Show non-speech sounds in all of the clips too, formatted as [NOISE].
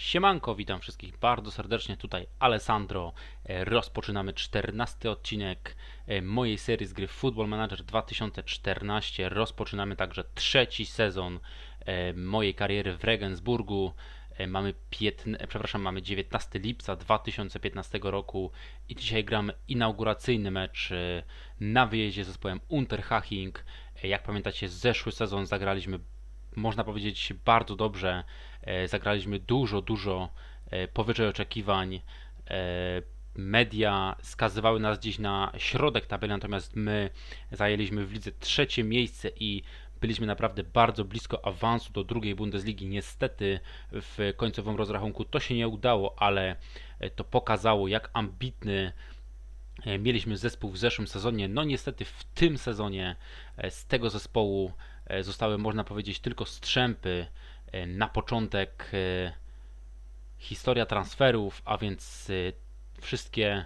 Siemanko, witam wszystkich bardzo serdecznie, tutaj Alessandro. E, Rozpoczynamy 14 odcinek e, mojej serii z gry Football Manager 2014. Rozpoczynamy także trzeci sezon e, mojej kariery w Regensburgu. Mamy, piętn- e, przepraszam, mamy 19 lipca 2015 roku i dzisiaj gramy inauguracyjny mecz na wyjeździe z zespołem Unterhaching. Jak pamiętacie, zeszły sezon zagraliśmy można powiedzieć bardzo dobrze. E, Zagraliśmy dużo, dużo e, powyżej oczekiwań. E, Media skazywały nas gdzieś na środek tabeli, natomiast my zajęliśmy w lidze trzecie miejsce i byliśmy naprawdę bardzo blisko awansu do drugiej Bundesligi. Niestety w końcowym rozrachunku to się nie udało, ale to pokazało, jak ambitny Mieliśmy zespół w zeszłym sezonie. No niestety w tym sezonie z tego zespołu zostały, można powiedzieć, tylko strzępy. E, Na początek e, historia transferów, a więc e, wszystkie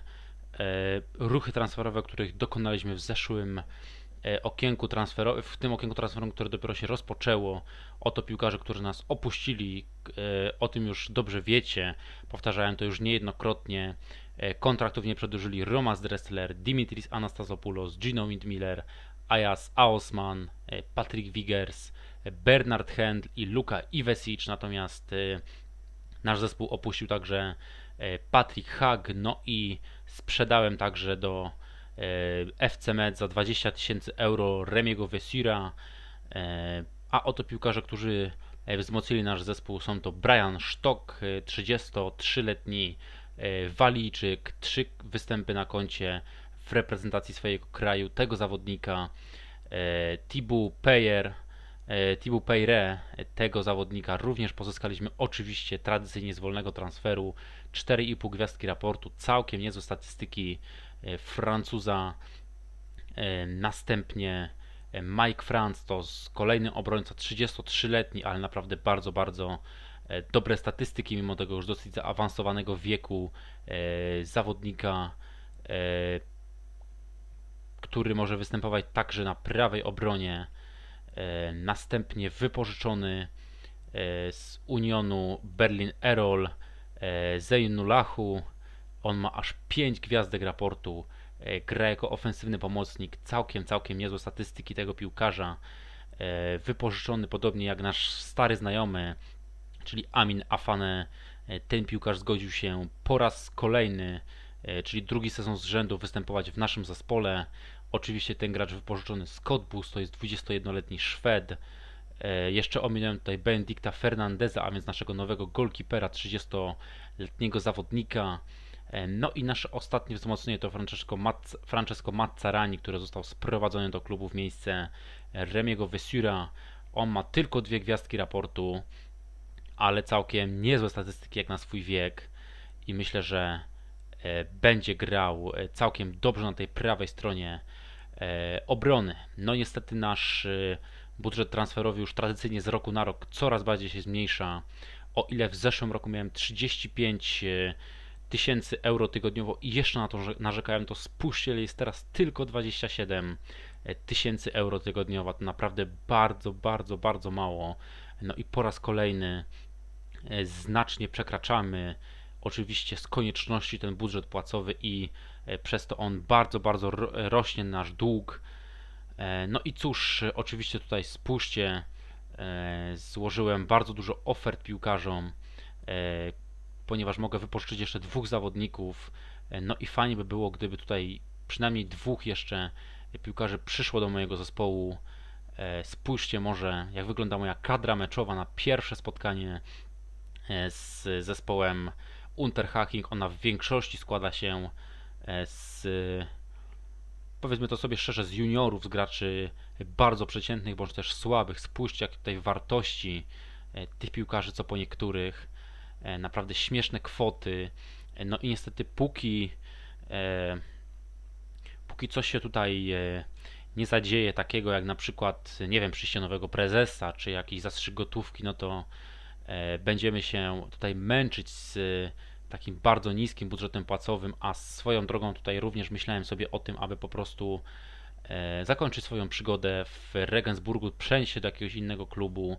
ruchy transferowe, których dokonaliśmy w zeszłym okienku transferowym, w tym okienku transferowym, które dopiero się rozpoczęło. Oto piłkarze, którzy nas opuścili, o tym już dobrze wiecie. Powtarzałem to już niejednokrotnie. Kontraktów nie przedłużyli Romas Dressler, Dimitris Anastasopoulos, Gino Windmiller, Ajas Aosman, Patrick Wiggers, Bernard Händl i Luka Ivesic, natomiast e, nasz zespół opuścił także e, Patrick Hag, no i sprzedałem także do e, FC Med za 20 tysięcy euro Remiego Vesira, a oto piłkarze, którzy wzmocnili nasz zespół są to Brian Stock, e, 33-letni e, Walijczyk, trzy występy na koncie w reprezentacji swojego kraju, tego zawodnika Thibaut Peyer, Thibaut Peyre, e, tego zawodnika również pozyskaliśmy oczywiście tradycyjnie z wolnego transferu, 4,5 gwiazdki raportu, całkiem niezłe statystyki e, Francuza, E, Następnie e, Mike Franz to kolejny obrońca 33-letni, ale naprawdę bardzo, bardzo e, dobre statystyki, mimo tego już dosyć zaawansowanego wieku e, zawodnika, e, który może występować także na prawej obronie. E, Następnie wypożyczony e, z Unionu Berlin Erol e, Zeynulahu. On ma aż 5 gwiazdek raportu. Gra jako ofensywny pomocnik. Całkiem, całkiem niezłe statystyki tego piłkarza. Wypożyczony podobnie jak nasz stary znajomy, czyli Amin Afane. Ten piłkarz zgodził się po raz kolejny, czyli drugi sezon z rzędu występować w naszym zespole. Oczywiście ten gracz wypożyczony z Cottbus to jest 21-letni Szwed. E, Jeszcze ominąłem tutaj Benedicta Fernandeza, a więc naszego nowego golkipera, 30-letniego zawodnika. E, No i nasze ostatnie wzmocnienie to Francesco, Mazz- Francesco Mazzarani, który został sprowadzony do klubu w miejsce Remiego Vesura. On ma tylko dwie gwiazdki raportu, ale całkiem niezłe statystyki jak na swój wiek i myślę, że e, będzie grał całkiem dobrze na tej prawej stronie obrony. No niestety nasz e, budżet transferowy już tradycyjnie z roku na rok coraz bardziej się zmniejsza. O ile w zeszłym roku miałem 35 e, tysięcy euro tygodniowo i jeszcze na to narzekałem, to spójrzcie, jest teraz tylko 27 tysięcy euro tygodniowo. To naprawdę bardzo, bardzo, bardzo mało. No i po raz kolejny e, znacznie przekraczamy oczywiście z konieczności ten budżet płacowy i e, przez to on bardzo, bardzo ro- rośnie nasz dług. E, No i cóż, e, oczywiście tutaj spójrzcie, e, złożyłem bardzo dużo ofert piłkarzom, e, ponieważ mogę wypożyczyć jeszcze dwóch zawodników. E, No i fajnie by było, gdyby tutaj przynajmniej dwóch jeszcze piłkarzy przyszło do mojego zespołu. E, Spójrzcie może, jak wygląda moja kadra meczowa na pierwsze spotkanie e, z zespołem Unterhaching. Ona w większości składa się e, z powiedzmy to sobie szczerze, z juniorów, z graczy bardzo przeciętnych, bądź też słabych. Spójrzcie, jak tutaj wartości e, tych piłkarzy, co po niektórych. E, Naprawdę śmieszne kwoty. No i niestety póki póki coś się tutaj nie zadzieje takiego jak na przykład, nie wiem, przyjście nowego prezesa, czy jakiś zastrzyk gotówki, no to będziemy się tutaj męczyć z e, takim bardzo niskim budżetem płacowym, a swoją drogą tutaj również myślałem sobie o tym, aby po prostu e, zakończyć swoją przygodę w Regensburgu, przenieść się do jakiegoś innego klubu,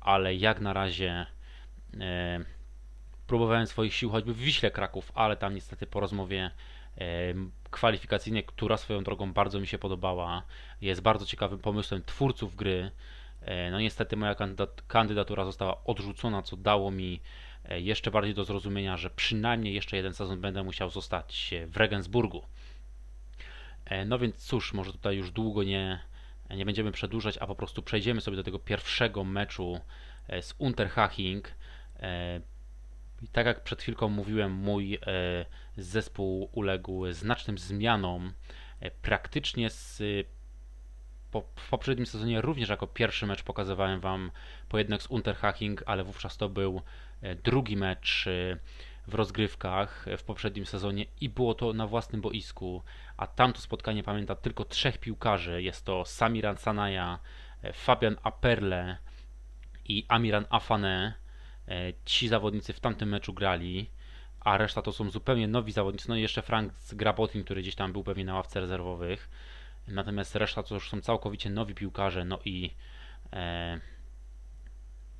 ale jak na razie e, próbowałem swoich sił choćby w Wiśle Kraków, ale tam niestety po rozmowie e, kwalifikacyjnej, która swoją drogą bardzo mi się podobała, jest bardzo ciekawym pomysłem twórców gry. E, no niestety moja kandydat, kandydatura została odrzucona, co dało mi e, jeszcze bardziej do zrozumienia, że przynajmniej jeszcze jeden sezon będę musiał zostać e, w Regensburgu. No więc cóż, może tutaj już długo nie, nie będziemy przedłużać, a po prostu przejdziemy sobie do tego pierwszego meczu z Unterhaching. I Tak jak przed chwilką mówiłem, mój zespół uległ znacznym zmianom. Praktycznie z, po, w poprzednim sezonie również jako pierwszy mecz pokazywałem Wam pojedynek z Unterhaching, ale wówczas to był e, drugi mecz e, w rozgrywkach e, w poprzednim sezonie i było to na własnym boisku, a tamto spotkanie pamięta tylko trzech piłkarzy. Jest to Samiran Sanaja, e, Fabian Aperle i Amiran Afane. Ci zawodnicy w tamtym meczu grali, a reszta to są zupełnie nowi zawodnicy. No i jeszcze Frank Grabotin, który gdzieś tam był pewnie na ławce rezerwowych. Natomiast reszta to już są całkowicie nowi piłkarze. No i e,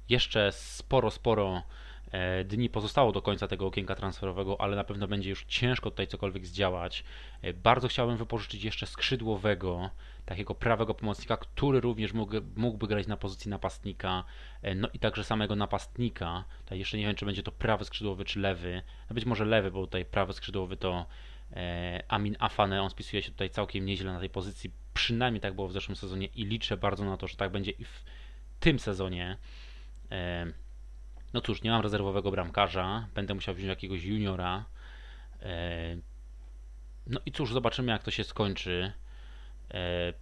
jeszcze sporo, sporo e, dni pozostało do końca tego okienka transferowego, ale na pewno będzie już ciężko tutaj cokolwiek zdziałać. E, Bardzo chciałbym wypożyczyć jeszcze skrzydłowego, takiego prawego pomocnika, który również mógł, mógłby grać na pozycji napastnika, e, no i także samego napastnika. Tutaj jeszcze nie wiem, czy będzie to prawy skrzydłowy, czy lewy. No być może lewy, bo tutaj prawy skrzydłowy to Amin Afane, on spisuje się tutaj całkiem nieźle na tej pozycji, przynajmniej tak było w zeszłym sezonie i liczę bardzo na to, że tak będzie i w tym sezonie. E, no cóż, nie mam rezerwowego bramkarza, będę musiał wziąć jakiegoś juniora. E, no i cóż, zobaczymy jak to się skończy. E,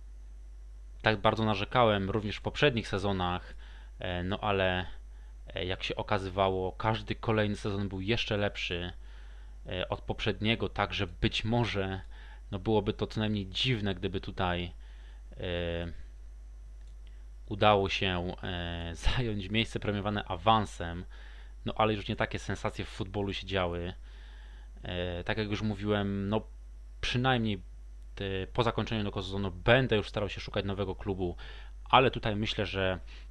tak bardzo narzekałem również w poprzednich sezonach, e, no ale e, jak się okazywało, każdy kolejny sezon był jeszcze lepszy e, od poprzedniego, także być może no byłoby to co najmniej dziwne, gdyby tutaj e, udało się e, [LAUGHS] zająć miejsce premiowane awansem, no ale już nie takie sensacje w futbolu się działy. E, tak jak już mówiłem, no przynajmniej po zakończeniu tego sezonu będę już starał się szukać nowego klubu, ale tutaj myślę, że e,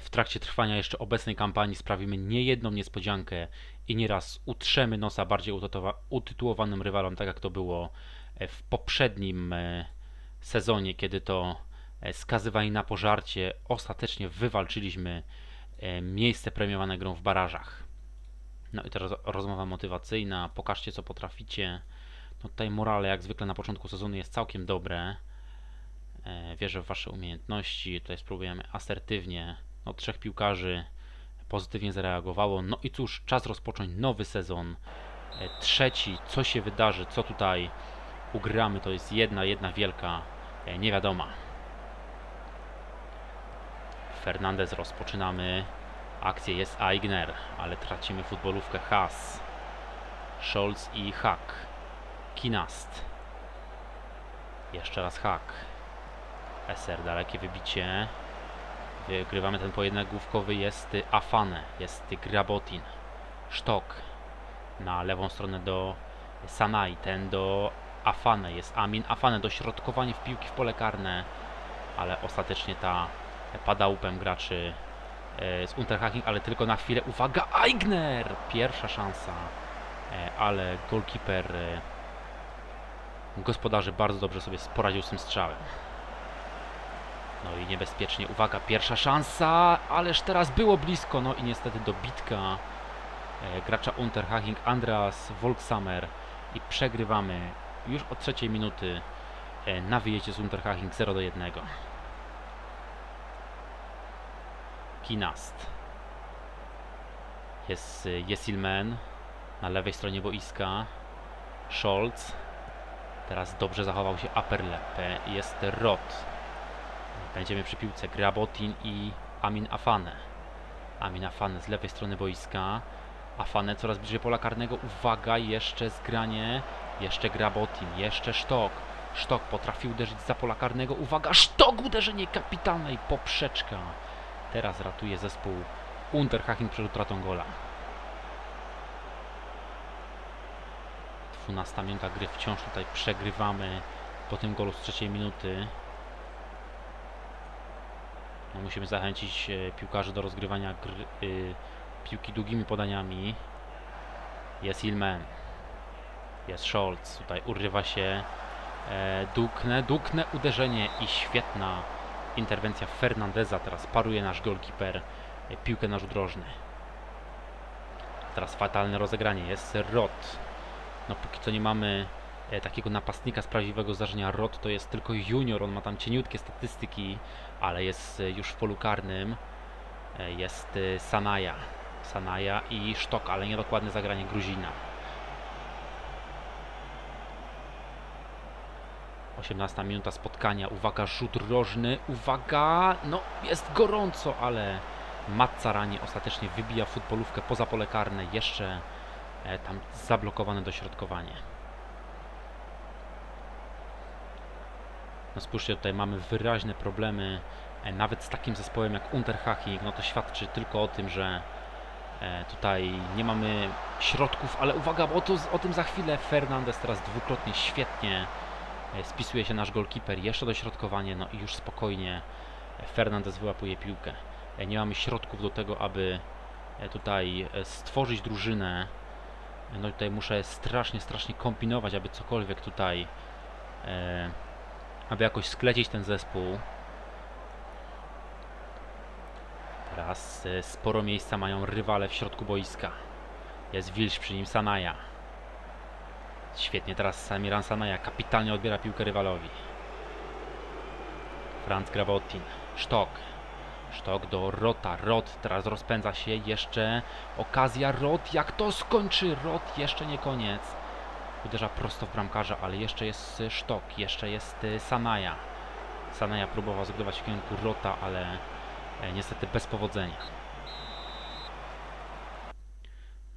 w trakcie trwania jeszcze obecnej kampanii sprawimy niejedną niespodziankę i nieraz utrzemy nosa bardziej utytułowa- utytułowanym rywalom, tak jak to było e, w poprzednim e, sezonie, kiedy to e, skazywani na pożarcie ostatecznie wywalczyliśmy e, miejsce premiowane grą w barażach. No i teraz rozmowa motywacyjna. Pokażcie co potraficie. No tutaj morale jak zwykle na początku sezonu jest całkiem dobre. E, Wierzę w Wasze umiejętności. Tutaj spróbujemy asertywnie. No trzech piłkarzy pozytywnie zareagowało. No i cóż, czas rozpocząć nowy sezon. E, Trzeci, co się wydarzy, co tutaj ugramy, to jest jedna, jedna wielka e, niewiadoma. Fernandez rozpoczynamy. Akcję jest Aigner, ale tracimy futbolówkę Haas. Scholz i Hack. Kinast. Jeszcze raz Hack. Eser, dalekie wybicie. Wygrywamy ten pojedynek główkowy. Jest Afane, jest Grabotin. Sztok. Na lewą stronę do Sanai, ten do Afane. Jest Amin Afane. Dośrodkowanie w piłki w pole karne. Ale ostatecznie ta pada łupem graczy e, z Unterhaching, ale tylko na chwilę. Uwaga, Aigner! Pierwsza szansa, E, ale goalkeeper e, gospodarzy bardzo dobrze sobie poradził z tym strzałem. No i niebezpiecznie, uwaga, pierwsza szansa, ależ teraz było blisko, no i niestety dobitka e, gracza Unterhaching, Andreas Volksamer i przegrywamy już od trzeciej minuty e, na wyjeździe z Unterhaching 0 do 1. Kinast. Jest y, Jesilman na lewej stronie boiska. Scholz. Teraz dobrze zachował się Aperlepe. Jest Rot. Będziemy przy piłce Grabotin i Amin Afane. Amin Afane z lewej strony boiska. Afane coraz bliżej pola karnego. Uwaga, jeszcze zgranie. Jeszcze Grabotin, jeszcze Sztok. Sztok potrafi uderzyć za pola karnego. Uwaga, Sztok uderzenie kapitalne i poprzeczka. Teraz ratuje zespół Unterhaching przed utratą gola. 12 minuta gry wciąż tutaj przegrywamy po tym golu z trzeciej minuty. No, musimy zachęcić e, piłkarzy do rozgrywania gry, y, piłki długimi podaniami. Jest Ilman. Jest Scholz. Tutaj urywa się e, Dukne. Dukne uderzenie i świetna interwencja Fernandeza. Teraz paruje nasz golkiper e, piłkę na rzut. Teraz fatalne rozegranie. Jest Rot. No póki co nie mamy takiego napastnika z prawdziwego zdarzenia. Rot to jest tylko junior. On ma tam cieniutkie statystyki, ale jest e, już w polu karnym. E, jest e, Sanaja. Sanaja i Sztok, ale niedokładne zagranie Gruzina. 18 minuta spotkania. Uwaga, rzut rożny. Uwaga, no jest gorąco, ale Mazzarani ostatecznie wybija futbolówkę poza pole karne. Jeszcze e, tam zablokowane dośrodkowanie. No spójrzcie, tutaj mamy wyraźne problemy e, nawet z takim zespołem jak Unterhaching. No to świadczy tylko o tym, że e, tutaj nie mamy środków, ale uwaga, bo o, to, o tym za chwilę Fernandez teraz dwukrotnie świetnie e, spisuje się nasz golkiper. Jeszcze dośrodkowanie, no i już spokojnie Fernandez wyłapuje piłkę. Nie mamy środków do tego, aby tutaj stworzyć drużynę. No tutaj muszę strasznie, strasznie kombinować, aby cokolwiek tutaj, aby jakoś sklecić ten zespół. Teraz e, sporo miejsca mają rywale w środku boiska. Jest Wilsz przy nim Sanaja. Świetnie, teraz Samiran Sanaja kapitalnie odbiera piłkę rywalowi. Franz Gravotin. Sztok. Sztok do Rota. Rot teraz rozpędza się. Jeszcze okazja. Rot. Jak to skończy? Rot jeszcze nie koniec. Uderza prosto w bramkarza, ale jeszcze jest Sztok. Jeszcze jest y, Sanaja. Sanaja próbował zgrywać w kierunku Rota, ale e, niestety bez powodzenia.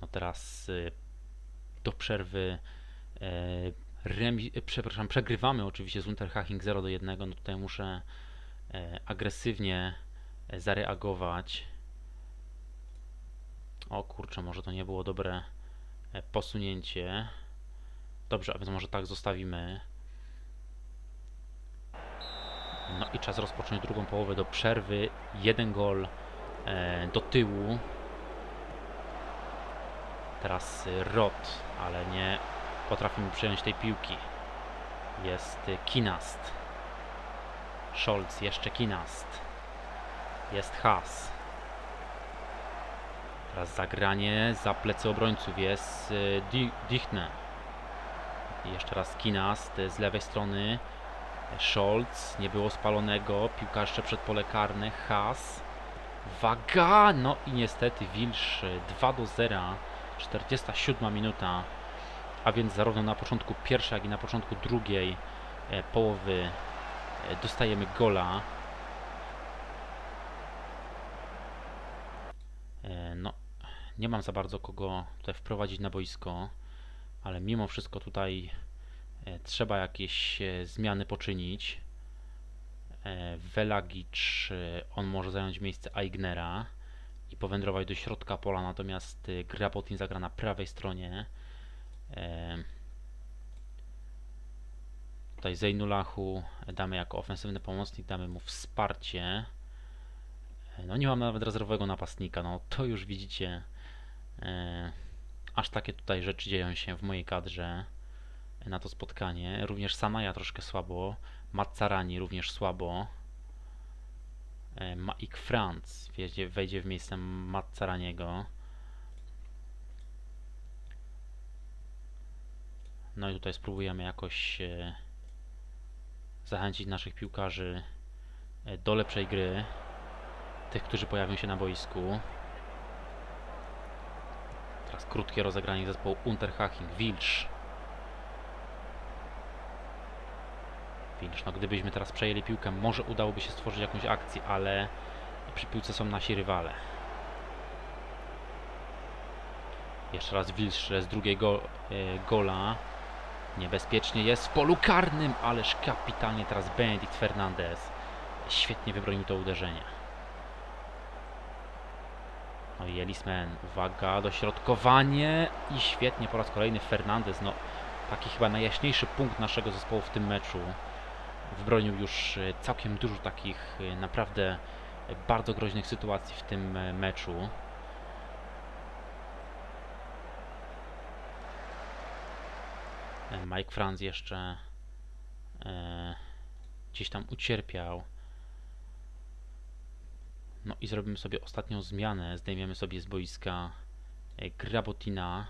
No teraz y, do przerwy e, remi, e, przepraszam, przegrywamy oczywiście z Unterhaching 0 do 1. No tutaj muszę agresywnie zareagować. O kurczę, może to nie było dobre posunięcie. Dobrze, a więc może tak zostawimy. No i czas rozpocząć drugą połowę do przerwy. Jeden gol e, do tyłu. Teraz Rot, ale nie potrafimy przyjąć tej piłki. Jest Kinast. Scholz, jeszcze Kinast. Jest Haas. Teraz zagranie za plecy obrońców jest Di- Dichne. I jeszcze raz Kinast y, z lewej strony. Scholz, nie było spalonego. Piłka jeszcze przed pole karne. Haas. Waga! No i niestety Wilsz y, 2 do 0. 47 minuta. A więc zarówno na początku pierwszej, jak i na początku drugiej e, połowy e, dostajemy gola. E, No, nie mam za bardzo kogo tutaj wprowadzić na boisko, ale mimo wszystko tutaj e, trzeba jakieś e, zmiany poczynić. E, Velagic, e, on może zająć miejsce Aignera i powędrować do środka pola, natomiast Grabotin zagra na prawej stronie. Tutaj Zeynulahu damy jako ofensywny pomocnik, damy mu wsparcie. No nie mam nawet rezerwowego napastnika, no to już widzicie. Aż takie tutaj rzeczy dzieją się w mojej kadrze na to spotkanie. Również Sanaja troszkę słabo, Mazzarani również słabo. E, Maik Franz wjedzie, wejdzie w miejsce Mazzaraniego. No i tutaj spróbujemy jakoś e, zachęcić naszych piłkarzy e, do lepszej gry. Tych, którzy pojawią się na boisku. Teraz krótkie rozegranie zespołu Unterhaching. Wilcz. Wilcz, no gdybyśmy teraz przejęli piłkę, może udałoby się stworzyć jakąś akcję, ale przy piłce są nasi rywale. Jeszcze raz Wilcz z drugiego e, gola. Niebezpiecznie jest w polu karnym, ależ kapitalnie teraz Benedikt Fernandez świetnie wybronił to uderzenie. No i Elisman, uwaga, dośrodkowanie i świetnie po raz kolejny Fernandez, no taki chyba najjaśniejszy punkt naszego zespołu w tym meczu. Wybronił już e, całkiem dużo takich e, naprawdę bardzo groźnych sytuacji w tym e, meczu. Mike Franz jeszcze e, gdzieś tam ucierpiał. No i zrobimy sobie ostatnią zmianę. Zdejmiemy sobie z boiska e, Grabotina.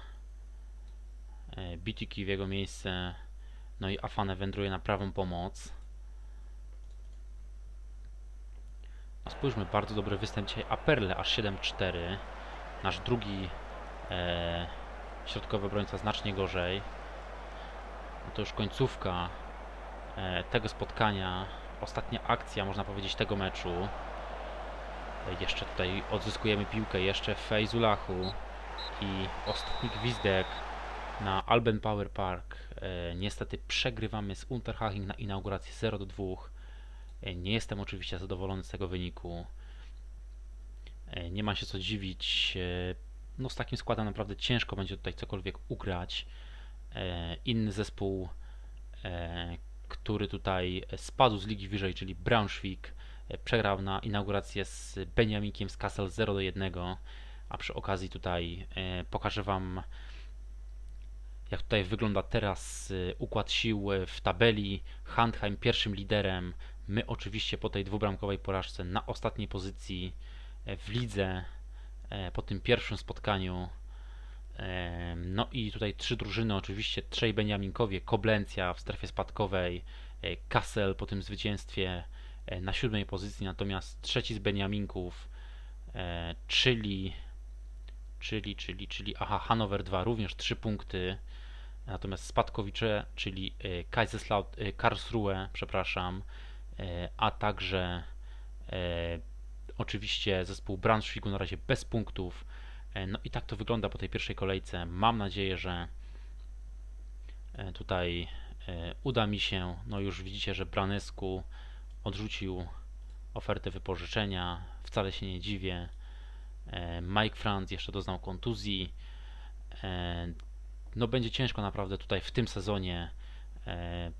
E, Bitiki w jego miejsce. No i Afane wędruje na prawą pomoc. No spójrzmy, bardzo dobry występ dzisiaj Aperle, aż 7-4. Nasz drugi e, środkowy obrońca znacznie gorzej. No to już końcówka e, tego spotkania. Ostatnia akcja, można powiedzieć, tego meczu. Jeszcze tutaj odzyskujemy piłkę, jeszcze w Fejzulachu i ostatni gwizdek na Alben Power Park. E, niestety przegrywamy z Unterhaching na inauguracji 0 do 2. E, Nie jestem oczywiście zadowolony z tego wyniku. E, Nie ma się co dziwić. No z takim składem naprawdę ciężko będzie tutaj cokolwiek ugrać. Inny zespół, który tutaj spadł z ligi wyżej, czyli Braunschweig, przegrał na inaugurację z Beniaminkiem z Kassel 0 do 1. A przy okazji tutaj e, pokażę Wam jak tutaj wygląda teraz y, układ sił y, w tabeli. Handheim pierwszym liderem. My oczywiście po tej dwubramkowej porażce na ostatniej pozycji e, w lidze e, po tym pierwszym spotkaniu. E, No i tutaj trzy drużyny, oczywiście trzej Beniaminkowie, Koblencja w strefie spadkowej, e, Kassel po tym zwycięstwie e, na siódmej pozycji, natomiast trzeci z Beniaminków, e, czyli czyli, czyli, czyli, aha, Hanower 2 również 3 punkty, natomiast Spadkowicze, czyli e, e, Karlsruhe, przepraszam, e, a także e, oczywiście zespół Braunschweigu na razie bez punktów. E, No i tak to wygląda po tej pierwszej kolejce. Mam nadzieję, że e, tutaj e, uda mi się. No już widzicie, że Branescu odrzucił ofertę wypożyczenia. Wcale się nie dziwię. E, Mike Franz jeszcze doznał kontuzji. E, No będzie ciężko naprawdę tutaj w tym sezonie. E,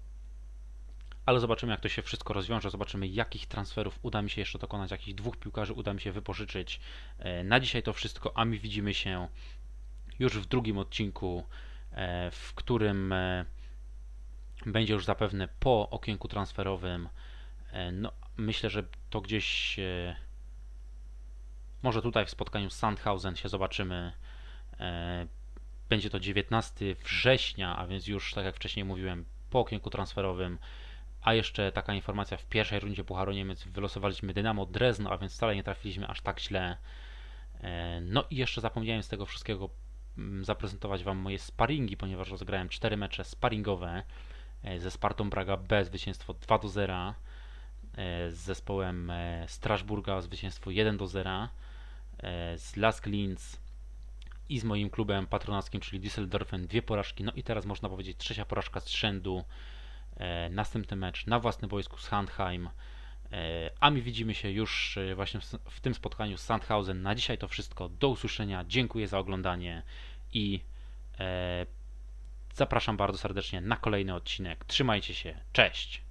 Ale zobaczymy jak to się wszystko rozwiąże. Zobaczymy jakich transferów uda mi się jeszcze dokonać. Jakich dwóch piłkarzy uda mi się wypożyczyć. Na dzisiaj to wszystko, a my widzimy się już w drugim odcinku, w którym będzie już zapewne po okienku transferowym. E, No, myślę, że to gdzieś e, może tutaj w spotkaniu z Sandhausen się zobaczymy. E, Będzie to 19 września, a więc już tak jak wcześniej mówiłem, po okienku transferowym. A jeszcze taka informacja, w pierwszej rundzie Pucharu Niemiec wylosowaliśmy Dynamo Drezno, a więc wcale nie trafiliśmy aż tak źle. No i jeszcze zapomniałem z tego wszystkiego mm, zaprezentować Wam moje sparingi, ponieważ rozegrałem 4 mecze sparingowe ze Spartą Braga B zwycięstwo 2 do 0, e, z zespołem e, Strasburga zwycięstwo 1 do 0, e, z Lask Linz i z moim klubem patronackim, czyli Düsseldorfem dwie porażki. No i teraz można powiedzieć trzecia porażka z rzędu. E, Następny mecz na własnym boisku z Handheim. E, A my widzimy się już e, właśnie w tym spotkaniu z Sandhausen. Na dzisiaj to wszystko. Do usłyszenia. Dziękuję za oglądanie i e, zapraszam bardzo serdecznie na kolejny odcinek. Trzymajcie się. Cześć.